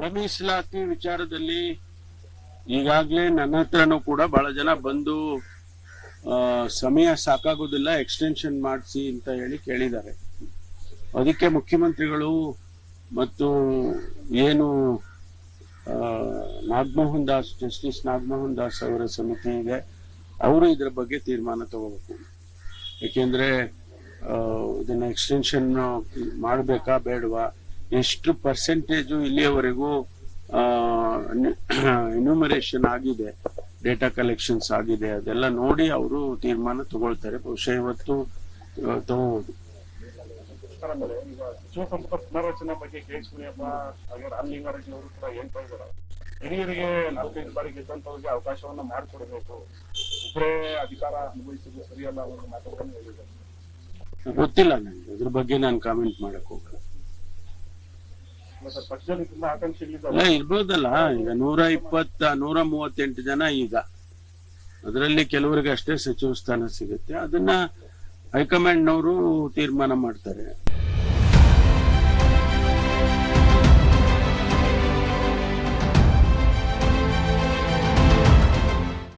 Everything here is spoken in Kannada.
ಒಳ ಮೀಸಲಾತಿ ವಿಚಾರದಲ್ಲಿ ಈಗಾಗಲೇ ನನ್ನ ಹತ್ರನೂ ಕೂಡ ಬಹಳ ಜನ ಬಂದು ಸಮಯ ಸಾಕಾಗೋದಿಲ್ಲ ಎಕ್ಸ್ಟೆನ್ಷನ್ ಮಾಡಿಸಿ ಅಂತ ಹೇಳಿ ಕೇಳಿದ್ದಾರೆ. ಅದಕ್ಕೆ ಮುಖ್ಯಮಂತ್ರಿಗಳು ಮತ್ತು ಏನು ನಾಗಮೋಹನ್ ದಾಸ್, ಜಸ್ಟಿಸ್ ನಾಗಮೋಹನ್ ದಾಸ್ ಅವರ ಸಮಿತಿ ಇದೆ, ಅವರು ಇದರ ಬಗ್ಗೆ ತೀರ್ಮಾನ ತಗೋಬೇಕು. ಏಕೆಂದ್ರೆ ಇದನ್ನ ಎಕ್ಸ್ಟೆನ್ಷನ್ ಮಾಡಬೇಕಾ ಬೇಡವಾ? ಎಷ್ಟು ಪರ್ಸೆಂಟೇಜು ಇಲ್ಲಿಯವರೆಗೂ ಇನ್ಯೂಮರೇಷನ್ ಆಗಿದೆ ಡೇಟಾ ಕಲೆಕ್ಷನ್ಸ್ ಆಗಿದೆ ಅದೆಲ್ಲ ನೋಡಿ ಅವರು ತೀರ್ಮಾನ ತಗೊಳ್ತಾರೆ. ಬಹುಶಃ ಇವತ್ತು ತಗೋಬಹುದು ಪುನರ್ರಚನೆ ಬಗ್ಗೆ ಕೆ ಮುನಿಯಪ್ಪ ಹಾಗೆ ರಾಮಲಿಂಗಾರೆಡ್ಡಿ ಅವರು ಕೂಡ ಹೇಳ್ತಾ ಇದ್ದಾರೆ. ಹಿರಿಯರಿಗೆ ನಾಲ್ಕೈದು ಬಾರಿ ಗೆದ್ದಂತವ್ರಿಗೆ ಅವಕಾಶವನ್ನ ಮಾಡಿಕೊಡಬೇಕು. ಒಬ್ಬರೇ ಅಧಿಕಾರ ಅನುಭವಿಸುವುದು ಸರಿಯಲ್ಲ ಅನ್ನೋ ಮಾತುಗಳನ್ನು ಹೇಳಿದ್ದಾರೆ. ಗೊತ್ತಿಲ್ಲ ನನಗೆ ಅದ್ರ ಬಗ್ಗೆ ನಾನು ಕಾಮೆಂಟ್ ಮಾಡಕ್ ಹೋಗಲ್ಲ. ಇರ್ಬೋದಲ್ಲ. ಈಗ ನೂರ ಇಪ್ಪತ್ತ, ನೂರ ಮೂವತ್ತೆಂಟು ಜನ ಈಗ. ಅದರಲ್ಲಿ ಕೆಲವರಿಗೆ ಅಷ್ಟೇ ಸಚಿವ ಸ್ಥಾನ ಸಿಗುತ್ತೆ. ಅದನ್ನ ಹೈಕಮಾಂಡ್ನವರು ತೀರ್ಮಾನ ಮಾಡ್ತಾರೆ.